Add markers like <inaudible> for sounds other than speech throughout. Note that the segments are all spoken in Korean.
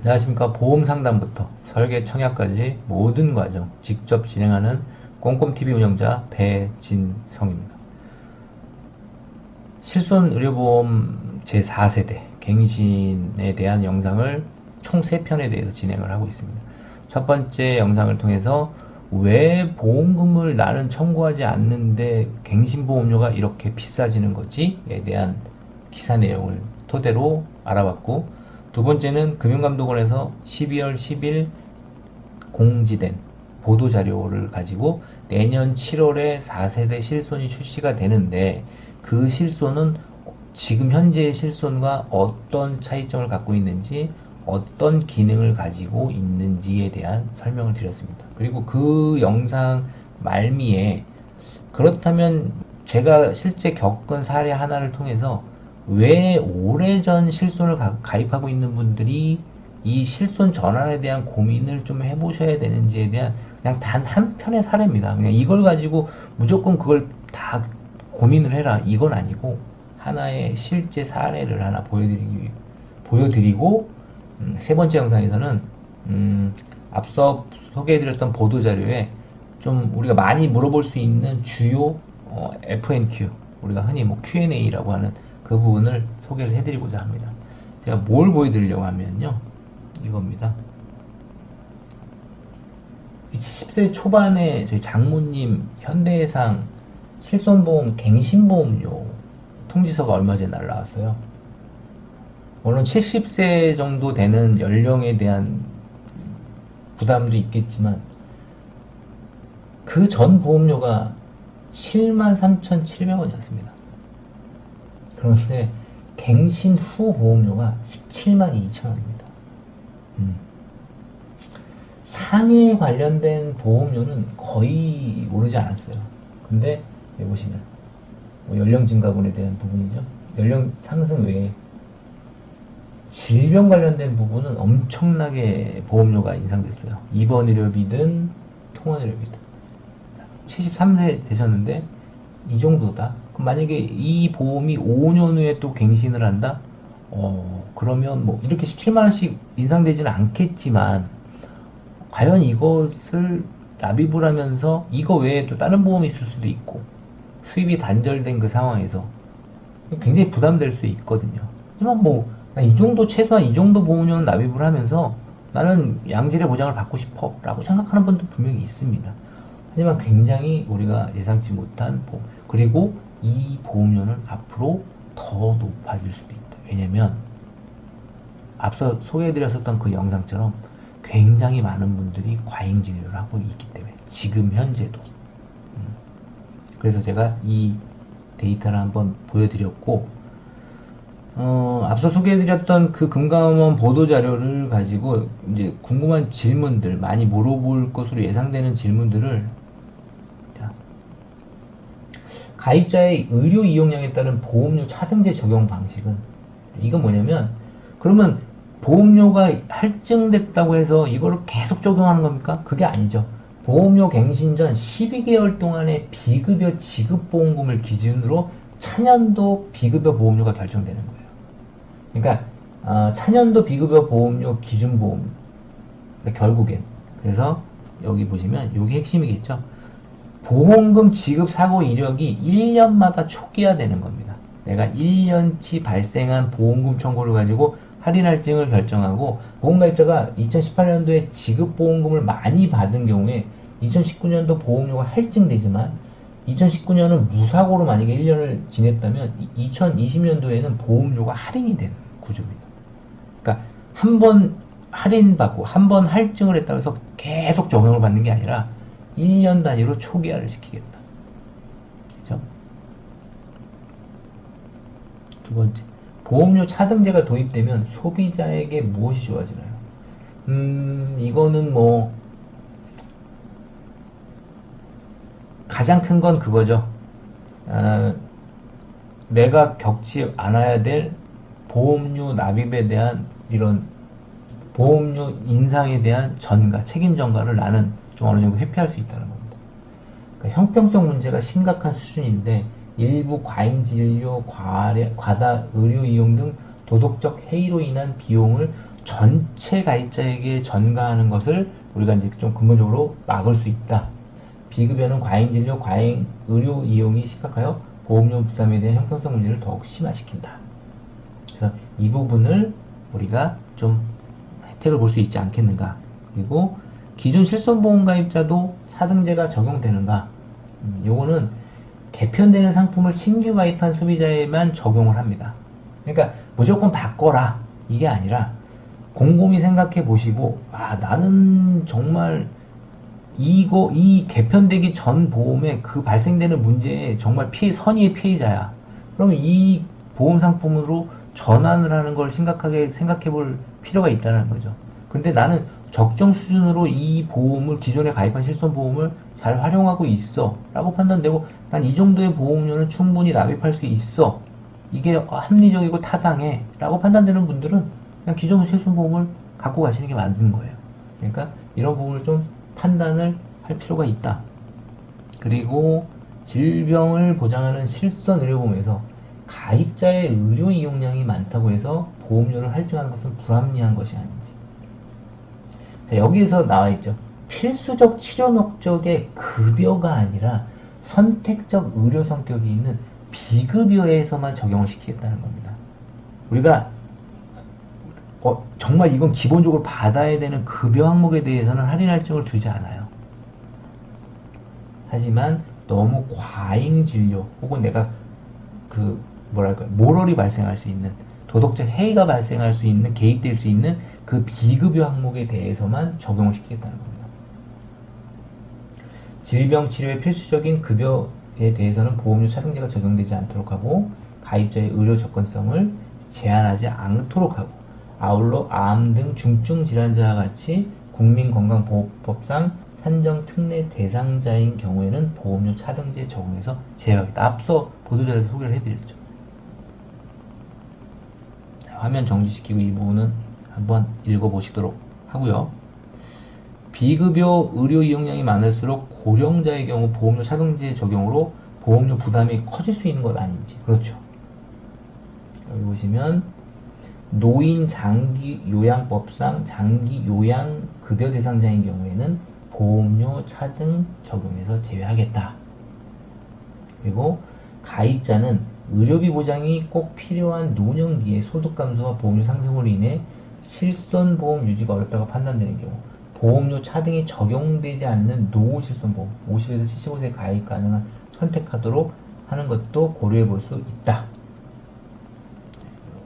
안녕하십니까. 보험 상담부터 설계 청약까지 모든 과정 직접 진행하는 꼼꼼TV 운영자 배진성입니다. 실손 의료보험 제4세대 갱신에 대한 영상을 총 3편에 대해서 진행을 하고 있습니다. 첫 번째 영상을 통해서 왜 보험금을 나는 청구하지 않는데 갱신보험료가 이렇게 비싸지는 거지에 대한 기사 내용을 토대로 알아봤고 두 번째는 금융감독원에서 12월 10일 공지된 보도 자료를 가지고 내년 7월에 4세대 실손이 출시가 되는데 그 실손은 지금 현재의 실손과 어떤 차이점을 갖고 있는지 어떤 기능을 가지고 있는지에 대한 설명을 드렸습니다. 그리고 그 영상 말미에 그렇다면 제가 실제 겪은 사례 하나를 통해서 왜 오래전 실손을 가, 가입하고 있는 분들이 이 실손 전환에 대한 고민을 좀 해보셔야 되는지에 대한 그냥 단 한 편의 사례입니다. 그냥 이걸 가지고 무조건 그걸 다 고민을 해라 이건 아니고 하나의 실제 사례를 하나 보여드리기 보여드리고 음, 세 번째 영상에서는 음, 앞서 소개해드렸던 보도 자료에 좀 우리가 많이 물어볼 수 있는 주요 어, FNQ 우리가 흔히 뭐 Q&A라고 하는 그 부분을 소개를 해드리고자 합니다. 제가 뭘 보여드리려고 하면요 이겁니다. 70세 초반에 저희 장모님 현대해상 실손보험 갱신보험료 통지서가 얼마 전에 날라왔어요. 물론 70세 정도 되는 연령에 대한 부담도 있겠지만 그 전 보험료가 73,700원이었습니다. 그런데 갱신 후 보험료가 17만 2천 원입니다. 음. 상해에 관련된 보험료는 거의 오르지 않았어요. 근데 여기 보시면 뭐 연령 증가분에 대한 부분이죠. 연령 상승 외에 질병 관련된 부분은 엄청나게 보험료가 인상됐어요. 입원 의료비든 통원 의료비든 73세 되셨는데 이 정도다. 만약에 이 보험이 5년 후에 또 갱신을 한다? 어, 그러면 뭐 이렇게 17만 원씩 인상되지는 않겠지만 과연 이것을 납입을 하면서 이거 외에 또 다른 보험이 있을 수도 있고 수입이 단절된 그 상황에서 굉장히 부담될 수 있거든요. 하지만 뭐 이 정도 최소한 이 정도 보험료는 납입을 하면서 나는 양질의 보장을 받고 싶어 라고 생각하는 분도 분명히 있습니다. 하지만 굉장히 우리가 예상치 못한 보험 그리고 이 보험료는 앞으로 더 높아질 수도 있다. 왜냐면 앞서 소개해드렸었던 그 영상처럼 굉장히 많은 분들이 과잉 진료를 하고 있기 때문에 지금 현재도 음. 그래서 제가 이 데이터를 한번 보여드렸고 어, 앞서 소개해드렸던 그 금감원 보도 자료를 가지고 이제 궁금한 질문들 많이 물어볼 것으로 예상되는 질문들을 자, 가입자의 의료 이용량에 따른 보험료 차등제 적용 방식은 이건 뭐냐면 그러면 보험료가 할증됐다고 해서 이걸 계속 적용하는 겁니까? 그게 아니죠. 보험료 갱신 전 12개월 동안의 비급여 지급보험금을 기준으로 차년도 비급여 보험료가 결정되는 거예요. 그러니까 어, 차년도 비급여 보험료 기준 보험 결국엔 그래서 여기 보시면 여기 핵심이겠죠. 보험금 지급 사고 이력이 1년마다 초기화되는 겁니다. 내가 1년치 발생한 보험금 청구를 가지고 할인 할증을 결정하고 보험가입자가 2018년도에 지급보험금을 많이 받은 경우에 2019년도 보험료가 할증되지만 2019년은 무사고로 만약에 1년을 지냈다면 2020년도에는 보험료가 할인이 되는 구조입니다. 그러니까 한 번 할인받고 한 번 할증을 했다고 해서 계속 적용을 받는 게 아니라 1년 단위로 초기화를 시키겠다. 그죠? 두 번째. 보험료 차등제가 도입되면 소비자에게 무엇이 좋아지나요? 음, 이거는 뭐, 가장 큰 건 그거죠. 아, 내가 겪지 않아야 될 보험료 납입에 대한 이런 보험료 인상에 대한 전가, 책임 전가를 나는 좀 어느 정도 회피할 수 있다는 겁니다. 그러니까 형평성 문제가 심각한 수준인데 일부 과잉 진료, 과다 의료 이용 등 도덕적 해이로 인한 비용을 전체 가입자에게 전가하는 것을 우리가 이제 좀 근본적으로 막을 수 있다. 비급여는 과잉 진료, 과잉 의료 이용이 심각하여 보험료 부담에 대한 형평성 문제를 더욱 심화시킨다. 그래서 이 부분을 우리가 좀 혜택을 볼 수 있지 않겠는가. 그리고 기존 실손보험 가입자도 사등제가 적용되는가. 음, 요거는 개편되는 상품을 신규 가입한 소비자에만 적용을 합니다. 그러니까 무조건 바꿔라. 이게 아니라 곰곰이 생각해 보시고, 아, 나는 정말 이거, 이 개편되기 전 보험에 그 발생되는 문제에 정말 피해, 선의의 피해자야. 그럼 이 보험 상품으로 전환을 하는 걸 심각하게 생각해 볼 필요가 있다는 거죠. 근데 나는 적정 수준으로 이 보험을 기존에 가입한 실손 보험을 잘 활용하고 있어 라고 판단되고 난 이 정도의 보험료는 충분히 납입할 수 있어. 이게 합리적이고 타당해 라고 판단되는 분들은 그냥 기존 실손 보험을 갖고 가시는 게 맞는 거예요. 그러니까 이런 부분을 좀 판단을 할 필요가 있다. 그리고 질병을 보장하는 실손 의료보험에서 가입자의 의료 이용량이 많다고 해서 보험료를 할증하는 것은 불합리한 것이 아닌지 자, 여기에서 나와 있죠. 필수적 치료 목적의 급여가 아니라 선택적 의료 성격이 있는 비급여에서만 적용을 시키겠다는 겁니다. 우리가 어, 정말 이건 기본적으로 받아야 되는 급여 항목에 대해서는 할인 할증을 두지 않아요. 하지만 너무 과잉 진료 혹은 내가 그 뭐랄까 모럴이 발생할 수 있는 도덕적 해이가 발생할 수 있는 개입될 수 있는 그 비급여 항목에 대해서만 적용을 시키겠다는 겁니다. 질병 치료의 필수적인 급여에 대해서는 보험료 차등제가 적용되지 않도록 하고 가입자의 의료 접근성을 제한하지 않도록 하고 아울러 암 등 중증 질환자와 같이 국민건강보호법상 산정 특례 대상자인 경우에는 보험료 차등제 적용에서 제외하겠다. 앞서 보도자료에서 소개를 해드렸죠. 화면 정지시키고 이 부분은 한번 읽어보시도록 하고요. 비급여 의료 이용량이 많을수록 고령자의 경우 보험료 차등제 적용으로 보험료 부담이 커질 수 있는 것 아닌지 그렇죠. 여기 보시면 노인 장기 요양법상 장기 요양 급여 대상자인 경우에는 보험료 차등 적용에서 제외하겠다. 그리고 가입자는 의료비 보장이 꼭 필요한 노년기에 소득 감소와 보험료 상승으로 인해 실손보험 유지가 어렵다고 판단되는 경우 보험료 차등이 적용되지 않는 노후 실손보험 50에서 75세 가입 가능한 선택하도록 하는 것도 고려해 볼 수 있다.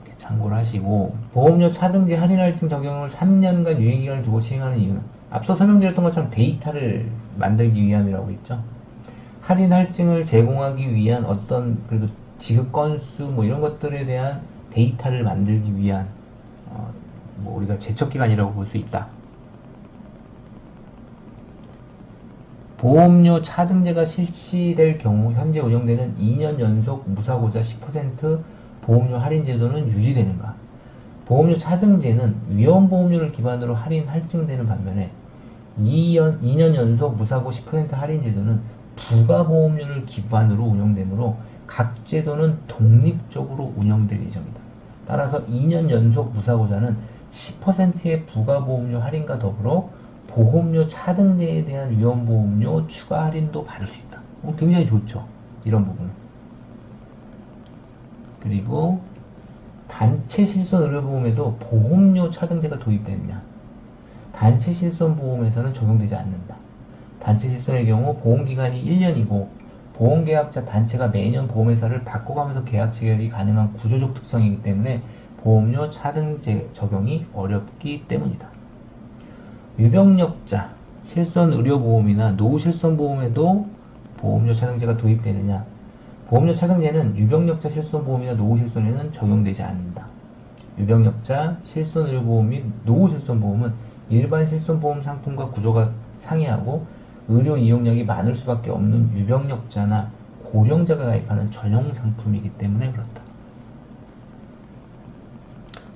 이렇게 참고를 하시고 보험료 차등제 할인 할증 적용을 3년간 유예기간을 두고 시행하는 이유는 앞서 설명드렸던 것처럼 데이터를 만들기 위함이라고 했죠. 할인 할증을 제공하기 위한 어떤 그래도 지급 건수 뭐 이런 것들에 대한 데이터를 만들기 위한 어, 뭐 우리가 제척 기간이라고 볼 수 있다. 보험료 차등제가 실시될 경우 현재 운영되는 2년 연속 무사고자 10% 보험료 할인 제도는 유지되는가? 보험료 차등제는 위험보험료를 기반으로 할인 할증되는 반면에 2년, 2년 연속 무사고 10% 할인 제도는 부가보험료를 기반으로 운영되므로 각 제도는 독립적으로 운영될 예정이다. 따라서 2년 연속 무사고자는 10%의 부가보험료 할인과 더불어 보험료 차등제에 대한 위험보험료 추가 할인도 받을 수 있다. 어, 굉장히 좋죠. 이런 부분은. 그리고 단체 실손 의료보험에도 보험료 차등제가 도입됐냐? 단체 실손 보험에서는 적용되지 않는다. 단체 실손의 경우 보험기간이 1년이고 보험계약자 단체가 매년 보험회사를 바꿔가면서 계약 체결이 가능한 구조적 특성이기 때문에 보험료 차등제 적용이 어렵기 때문이다. 유병력자, 실손 의료보험이나 노후 실손보험에도 보험료 차등제가 도입되느냐? 보험료 차등제는 유병력자 실손보험이나 노후 실손에는 적용되지 않는다. 유병력자, 실손 의료보험 및 노후 실손보험은 일반 실손보험 상품과 구조가 상이하고 의료 이용량이 많을 수밖에 없는 유병력자나 고령자가 가입하는 전용 상품이기 때문에 그렇다.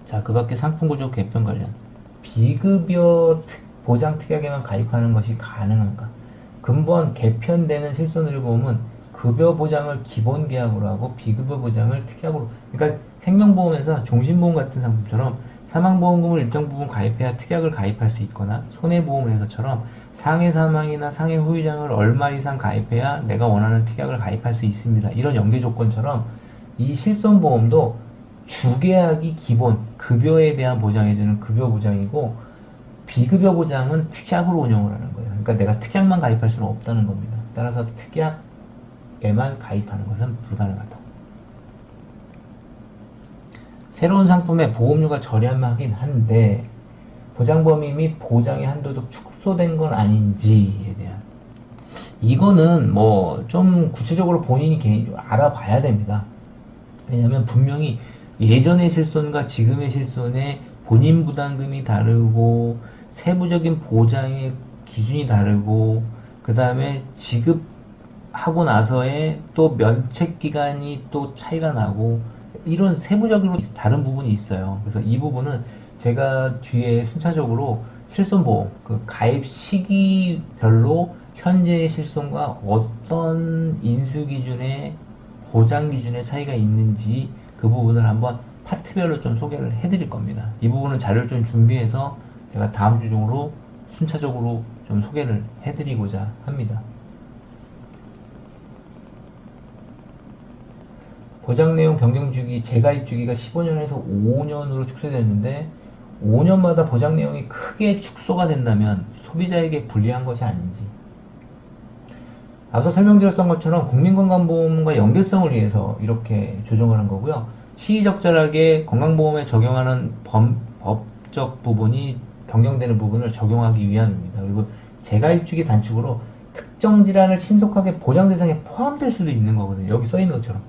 자, 그 밖에 상품 구조 개편 관련. 비급여 특- 보장 특약에만 가입하는 것이 가능한가? 근본 개편되는 실손의료보험은 급여 보장을 기본 계약으로 하고 비급여 보장을 특약으로 그러니까 생명보험에서 종신보험 같은 상품처럼 사망보험금을 일정 부분 가입해야 특약을 가입할 수 있거나 손해보험에서처럼 상해 사망이나 상해 후유장을 얼마 이상 가입해야 내가 원하는 특약을 가입할 수 있습니다. 이런 연계 조건처럼 이 실손보험도 주계약이 기본 급여에 대한 보장해주는 급여 보장이고 비급여 보장은 특약으로 운영을 하는 거예요. 그러니까 내가 특약만 가입할 수는 없다는 겁니다. 따라서 특약에만 가입하는 것은 불가능하다. 새로운 상품의 보험료가 저렴하긴 한데 보장 범위 및 보장의 한도도 축소된 건 아닌지에 대한 이거는 뭐 좀 구체적으로 본인이 개인적으로 알아봐야 됩니다. 왜냐하면 분명히 예전의 실손과 지금의 실손의 본인 부담금이 다르고 세부적인 보장의 기준이 다르고 그 다음에 지급하고 나서의 또 면책 기간이 또 차이가 나고 이런 세부적으로 다른 부분이 있어요. 그래서 이 부분은 제가 뒤에 순차적으로 실손보험 그 가입 시기별로 현재의 실손과 어떤 인수 기준의 보장 기준의 차이가 있는지 그 부분을 한번 파트별로 좀 소개를 해드릴 겁니다. 이 부분은 자료를 좀 준비해서 제가 다음 주 중으로 순차적으로 좀 소개를 해드리고자 합니다. 보장 내용 변경 주기, 재가입 주기가 15년에서 5년으로 축소됐는데 5년마다 보장 내용이 크게 축소가 된다면 소비자에게 불리한 것이 아닌지. 앞서 설명드렸던 것처럼 국민건강보험과 연계성을 위해서 이렇게 조정을 한 거고요. 시의적절하게 건강보험에 적용하는 범- 법적 부분이 변경되는 부분을 적용하기 위함입니다. 그리고 재가입 주기 단축으로 특정 질환을 신속하게 보장 대상에 포함될 수도 있는 거거든요. 여기 써 있는 것처럼.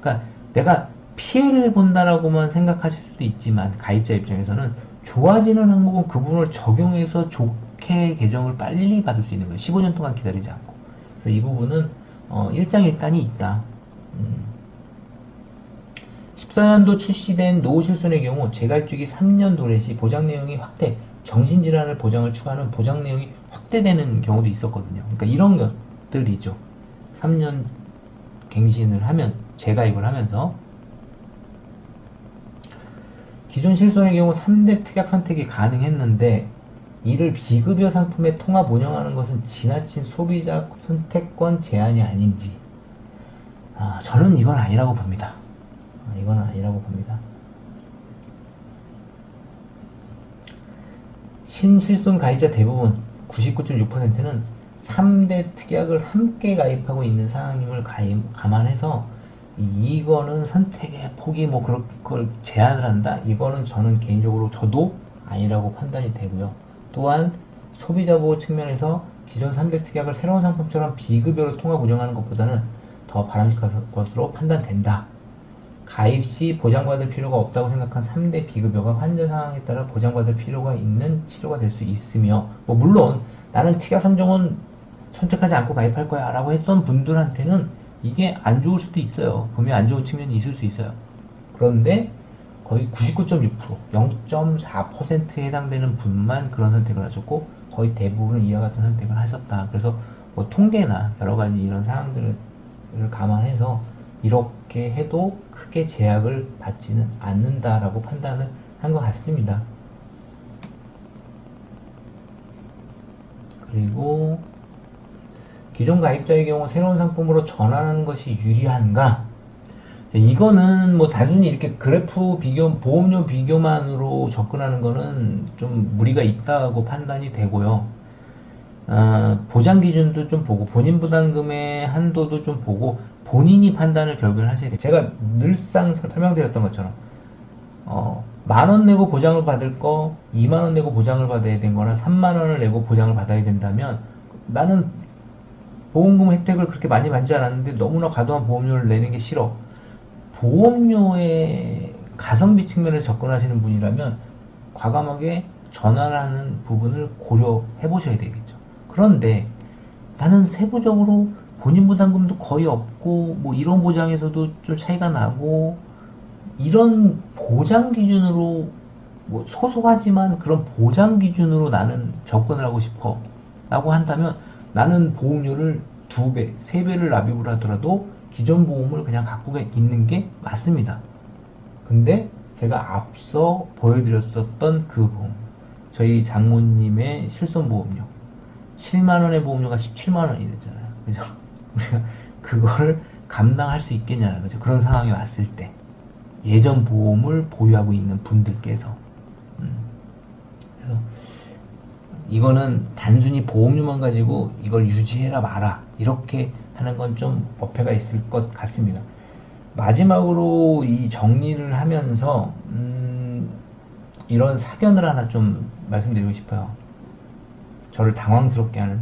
그러니까 내가 피해를 본다라고만 생각하실 수도 있지만 가입자 입장에서는 좋아지는 항목은 그 부분을 적용해서 좋게 개정을 빨리 받을 수 있는 거예요. 15년 동안 기다리지 않고. 그래서 이 부분은 어, 일장일단이 있다. 음. 14년도 출시된 노후실손의 경우 재가입주기 3년 도래 시 보장 내용이 확대, 정신질환을 보장을 추가하는 보장 내용이 확대되는 경우도 있었거든요. 그러니까 이런 것들이죠. 3년 갱신을 하면 재가입을 하면서 기존 실손의 경우 3대 특약 선택이 가능했는데 이를 비급여 상품에 통합 운영하는 것은 지나친 소비자 선택권 제한이 아닌지 아, 저는 이건 아니라고 봅니다. 아, 이건 아니라고 봅니다. 신실손 가입자 대부분 99.6%는 3대 특약을 함께 가입하고 있는 상황임을 가임- 감안해서 이거는 선택의 폭이 뭐 그런 걸 제한을 한다? 이거는 저는 개인적으로 저도 아니라고 판단이 되고요. 또한 소비자 보호 측면에서 기존 3대 특약을 새로운 상품처럼 비급여로 통합 운영하는 것보다는 더 바람직한 것으로 판단된다. 가입 시 보장받을 필요가 없다고 생각한 3대 비급여가 환자 상황에 따라 보장받을 필요가 있는 치료가 될 수 있으며, 뭐 물론 나는 특약 3종은 선택하지 않고 가입할 거야 라고 했던 분들한테는 이게 안 좋을 수도 있어요. 분명히 안 좋은 측면이 있을 수 있어요. 그런데 거의 99.6%, 0.4%에 해당되는 분만 그런 선택을 하셨고 거의 대부분은 이와 같은 선택을 하셨다. 그래서 뭐 통계나 여러 가지 이런 상황들을 감안해서 이렇게 해도 크게 제약을 받지는 않는다라고 판단을 한 것 같습니다. 그리고 기존 가입자의 경우 새로운 상품으로 전환하는 것이 유리한가? 자, 이거는 뭐 단순히 이렇게 그래프 비교, 보험료 비교만으로 접근하는 거는 좀 무리가 있다고 판단이 되고요. 아, 보장 기준도 좀 보고, 본인 부담금의 한도도 좀 보고, 본인이 판단을 결국은 하셔야 돼요. 제가 늘상 설명드렸던 것처럼, 어, 만 원 내고 보장을 받을 거, 2만 원 내고 보장을 받아야 된 거나 3만 원을 내고 보장을 받아야 된다면, 나는 보험금 혜택을 그렇게 많이 받지 않았는데 너무나 과도한 보험료를 내는 게 싫어. 보험료의 가성비 측면에서 접근하시는 분이라면 과감하게 전환하는 부분을 고려해 보셔야 되겠죠. 그런데 나는 세부적으로 본인 부담금도 거의 없고 뭐 이런 보장에서도 좀 차이가 나고 이런 보장 기준으로 뭐 소소하지만 그런 보장 기준으로 나는 접근을 하고 싶어 라고 한다면 나는 보험료를 두 배, 세 배를 납입을 하더라도 기존 보험을 그냥 갖고 있는 게 맞습니다. 근데 제가 앞서 보여드렸었던 그 보험. 저희 장모님의 실손보험료. 7만원의 보험료가 17만원이 됐잖아요. 그죠? <laughs> 우리가 그거를 감당할 수 있겠냐는 거죠. 그런 상황이 왔을 때. 예전 보험을 보유하고 있는 분들께서. 음. 그래서 이거는 단순히 보험료만 가지고 이걸 유지해라 마라. 이렇게 하는 건 좀 어폐가 있을 것 같습니다. 마지막으로 이 정리를 하면서 음, 이런 사견을 하나 좀 말씀드리고 싶어요. 저를 당황스럽게 하는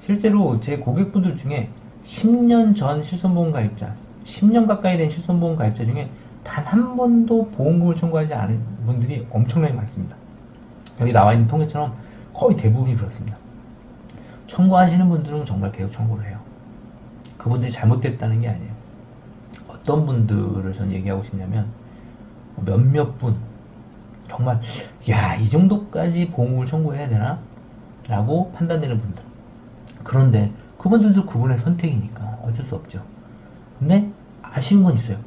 실제로 제 고객분들 중에 10년 전 실손보험 가입자, 10년 가까이 된 실손보험 가입자 중에 단 한 번도 보험금을 청구하지 않은 분들이 엄청나게 많습니다. 여기 나와 있는 통계처럼 거의 대부분이 그렇습니다. 청구하시는 분들은 정말 계속 청구를 해요. 그분들이 잘못됐다는 게 아니에요. 어떤 분들을 전 얘기하고 싶냐면 몇몇 분 정말 야 이 정도까지 보험금을 청구해야 되나? 라고 판단되는 분들 그런데 그분들도 그분의 선택이니까 어쩔 수 없죠 근데 아쉬운 건 있어요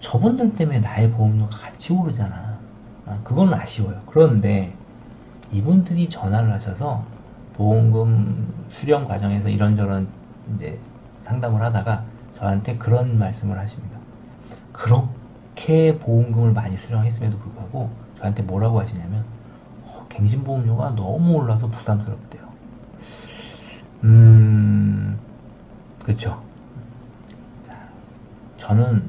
저분들 때문에 나의 보험료가 같이 오르잖아 아, 그건 아쉬워요 그런데 이분들이 전화를 하셔서 보험금 수령 과정에서 이런저런 이제 상담을 하다가 저한테 그런 말씀을 하십니다. 그렇게 보험금을 많이 수령했음에도 불구하고 저한테 뭐라고 하시냐면 어, 갱신보험료가 너무 올라서 부담스럽대요. 음, 그렇죠. 자, 저는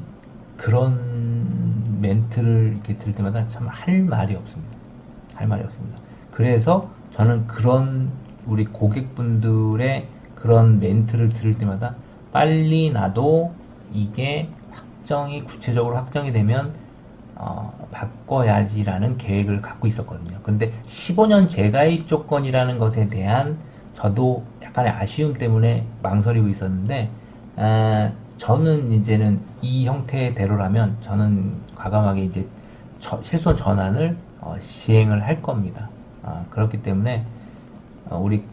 그런 멘트를 이렇게 들을 때마다 참 할 말이 없습니다. 할 말이 없습니다. 그래서 저는 그런 우리 고객분들의 그런 멘트를 들을 때마다 빨리 나도 이게 확정이 구체적으로 확정이 되면 어, 바꿔야지라는 계획을 갖고 있었거든요. 근데 15년 재가입 조건이라는 것에 대한 저도 약간의 아쉬움 때문에 망설이고 있었는데 아, 저는 이제는 이 형태대로라면 저는 과감하게 이제 저- 실손 전환을 어, 시행을 할 겁니다. 아, 그렇기 때문에 어, 우리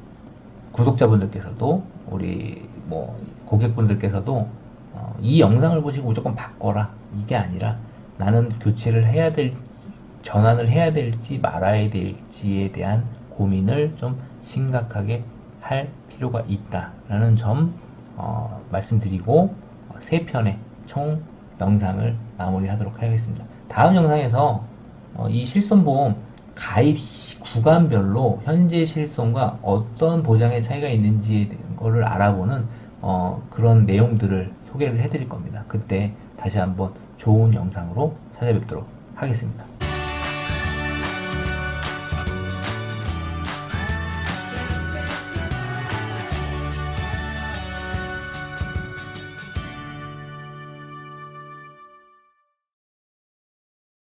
구독자분들께서도 우리 뭐 고객분들께서도 어, 이 영상을 보시고 무조건 바꿔라 이게 아니라 나는 교체를 해야 될지 전환을 해야 될지 말아야 될지에 대한 고민을 좀 심각하게 할 필요가 있다라는 점 어, 말씀드리고 어, 세 편의 총 영상을 마무리하도록 하겠습니다. 다음 영상에서 어, 이 실손보험 가입 시- 구간별로 현재 실손과 어떤 보장의 차이가 있는지에 대한 거를 알아보는 어, 그런 내용들을 소개를 해드릴 겁니다. 그때 다시 한번 좋은 영상으로 찾아뵙도록 하겠습니다.